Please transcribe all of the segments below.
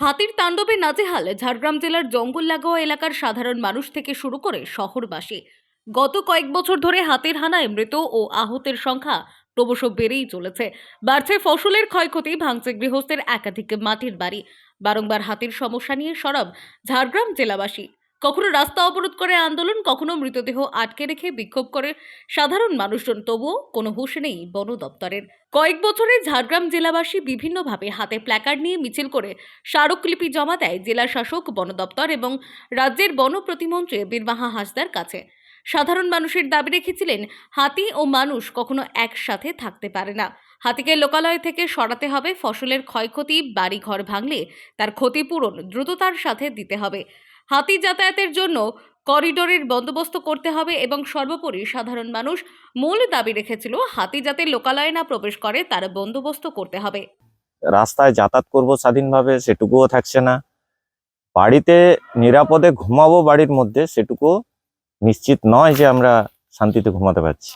হাতির তাণ্ডবে নাজেহাল ঝাড়গ্রাম জেলার জঙ্গল লাগোয়া এলাকার সাধারণ মানুষ থেকে শুরু করে শহরবাসী। গত কয়েক বছর ধরে হাতির হানায় মৃত ও আহতের সংখ্যা ক্রমশ বেড়েই চলেছে। বাড়ছে ফসলের ক্ষয়ক্ষতি, ভাঙছে গৃহস্থের একাধিক মাটির বাড়ি। বারংবার হাতির সমস্যা নিয়ে সরব ঝাড়গ্রাম জেলাবাসী। কখনো রাস্তা অবরোধ করে আন্দোলন, কখনো মৃতদেহ আটকে রেখে বিক্ষোভ করে সাধারণ মানুষজন। তবুও কোনো হুঁশ নেই বন দপ্তরের। কয়েক বছরে ঝাড়গ্রাম জেলাবাসী বিভিন্নভাবে হাতে প্ল্যাকার্ড নিয়ে মিছিল করে স্মারকলিপি জমা দেয় জেলা শাসক, বন দপ্তর এবং রাজ্যের বন প্রতিমন্ত্রী বীরবাহা হাসদার কাছে। সাধারণ মানুষের দাবি রেখেছিলেন, হাতি ও মানুষ কখনো একসাথে থাকতে পারে না। হাতিকে লোকালয় থেকে সরাতে হবে, ফসলের ক্ষয়ক্ষতি, বাড়িঘর ভাঙলে তার ক্ষতিপূরণ দ্রুততার সাথে দিতে হবে। হাতি যাতায়াতের জন্য করিডোরের বন্দোবস্ত করতে হবে এবং সর্বোপরি সাধারণ মানুষ মূল দাবি রেখেছিল হাতি যাতে লোকালয়ে না প্রবেশ করে তার বন্দোবস্ত করতে হবে। রাস্তায় যাতায়াত করব স্বাধীনভাবে সেটুকুও থাকছে না। বাড়িতে নিরাপদে ঘুমাবো বাড়ির মধ্যে সেটুকু নিশ্চিত নয় যে আমরা শান্তিতে ঘুমাতে পারছি।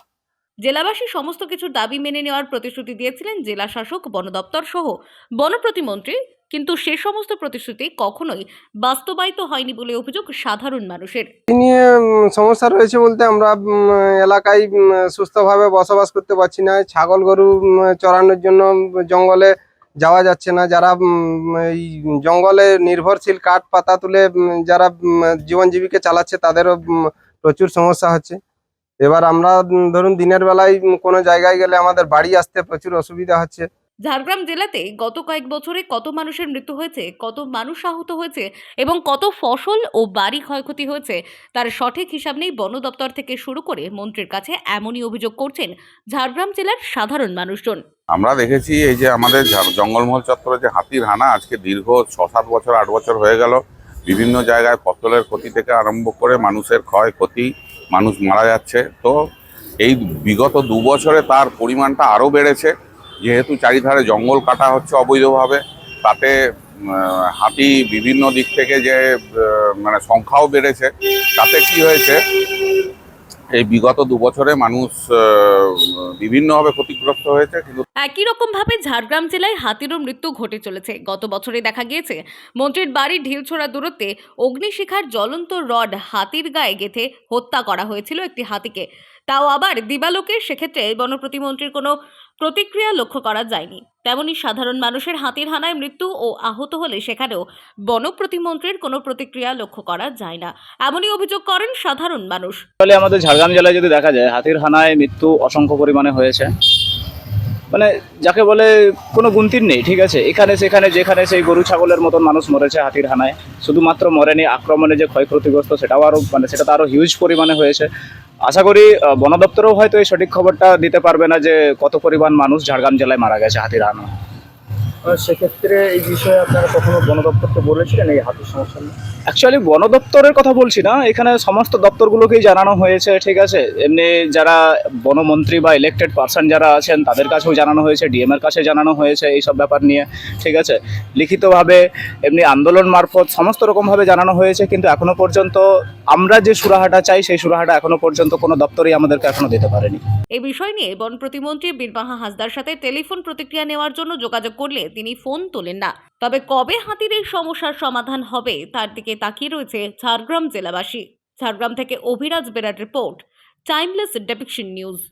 জেলাবাসী সমস্ত কিছুর দাবি মেনে নেওয়ার প্রতিশ্রুতি দিয়েছিলেন জেলা শাসক বন দপ্তর সহ বন প্রতিমন্ত্রী কিন্তু সে সমস্ত প্রতিশ্রুতি কখনোই বাস্তবায়িত হয়নি বলে অভিযোগ সাধারণ মানুষের। নিয়ে সমস্যা রয়েছে বলতে আমরা এলাকায় সুস্থভাবে বসবাস করতে পারছি না। ছাগল গরু উম, চরানোর জন্য জঙ্গলে যাওয়া যাচ্ছে না। যারা এই জঙ্গলে নির্ভরশীল কাঠ পাতা তুলে যারা জীবন জীবিকা চালাচ্ছে তাদেরও প্রচুর সমস্যা হচ্ছে। এবার আমরা ধরুন দিনের বেলায় কোনো জায়গায় গেলে আমাদের বাড়ি আসতে প্রচুর অসুবিধা হচ্ছে। ঝাড়গ্রাম জেলাতে গত কয়েক বছরে কত মানুষের মৃত্যু হয়েছে, কত মানুষ আহত হয়েছে এবং কত ফসল ও বাড়ি ক্ষয়ক্ষতি হয়েছে, তার সঠিক হিসাব নেই বন দপ্তর থেকে শুরু করে মন্ত্রীর কাছে এমনই অভিযোগ করছেন ঝাড়গ্রাম জেলার সাধারণ মানুষজন। আমরা দেখেছি এই যে আমাদের জঙ্গলমহল চত্বরে যে হাতির হানা আজকে দীর্ঘ ছ সাত বছর, আট বছর হয়ে গেল। বিভিন্ন জায়গায় ফসলের ক্ষতি থেকে আরম্ভ করে মানুষের ক্ষয়ক্ষতি, মানুষ মারা যাচ্ছে। তো এই বিগত দু বছরে তার পরিমাণটা আরও বেড়েছে। যেহেতু চারিধারে জঙ্গল কাটা হচ্ছে অবৈধভাবে, তাতে হাতি বিভিন্ন দিক থেকে যে মানে সংখ্যাও বেড়েছে, তাতে কি হয়েছে, এই বিগত দু বছরে মানুষ বিভিন্নভাবে ক্ষতিগ্রস্ত হয়েছে, কিন্তু একই রকম ভাবে ঝাড়গ্রাম জেলায় হাতিরও মৃত্যু ঘটে চলেছে। গত বছরে দেখা গিয়েছে, মন্ত্রীর বাড়ির ঢিলছোড়া দূরত্বে অগ্নিশিখার জ্বলন্ত রড হাতির গায়ে গেঁথে হত্যা করা হয়েছিল একটি হাতিকে। তাও আবার দিবালোকে সেক্ষেত্রে বন প্রতিমন্ত্রীর কোনো প্রতিক্রিয়া লক্ষ্য করা যায়নি। তেমনি সাধারণ মানুষের হাতির হানায় মৃত্যু ও আহত হলে সেখানেও বন প্রতিমন্ত্রীর কোনো প্রতিক্রিয়া লক্ষ্য করা যায় না। এমনই অভিযোগ করেন সাধারণ মানুষ। আমাদের ঝাড়গ্রাম জেলায় যদি দেখা যায়, হাতির হানায় মৃত্যু অসংখ্য পরিমাণে হয়েছে। মানে যাকে বলে কোনো গুনতির নেই, ঠিক আছে? এখানে, সেখানে, যেখানে সেই গরু ছাগলের মতন মানুষ মরেছে হাতির হানায়, শুধুমাত্র মরেনি, আক্রমণে যে ক্ষয়ক্ষতিগ্রস্ত সেটাও আরও মানে সেটা তো আরও হিউজ পরিমাণে হয়েছে। আশা করি বন দপ্তরও হয়তো এই সঠিক খবরটা দিতে পারবে না যে কত পরিমাণ মানুষ ঝাড়গ্রাম জেলায় মারা গেছে হাতির হানা। সেক্ষেত্রে এই বিষয়ে আপনারা কখনো বন দপ্তরকে বলেছিলেন এই হাতির সমস্যা নিয়ে? অ্যাকচুয়ালি বন দপ্তরের কথা বলছি না। এখানে সমস্ত দপ্তরগুলোকেই জানানো হয়েছে ঠিক আছে? এমনি যারা বনমন্ত্রী বা ইলেক্টেড পার্সন যারা আছেন তাদের কাছেও জানানো হয়েছে ডিএম এর কাছে জানানো হয়েছে এই সব ব্যাপার নিয়ে ঠিক আছে? লিখিতভাবে এমনি আন্দোলন মারফত সমস্ত রকমভাবে জানানো হয়েছে কিন্তু এখনও পর্যন্ত আমরা যে সুরাহাটা চাই সেই সুরাহাটা এখনও পর্যন্ত কোনো দপ্তরই আমাদেরকে এখনও দিতে পারেনি। এই বিষয় নিয়ে বন প্রতিমন্ত্রী বীরবাহা হাসদার সাথে টেলিফোন প্রতিক্রিয়া নেওয়ার জন্য যোগাযোগ করলে তিনি ফোন তোলেন না। তবে কবে হাতির এই সমস্যার সমাধান হবে, তার দিকে তাকিয়ে রয়েছে ঝাড়গ্রাম জেলাবাসী। ঝাড়গ্রাম থেকে Abhiraj Berat report, timeless depiction news.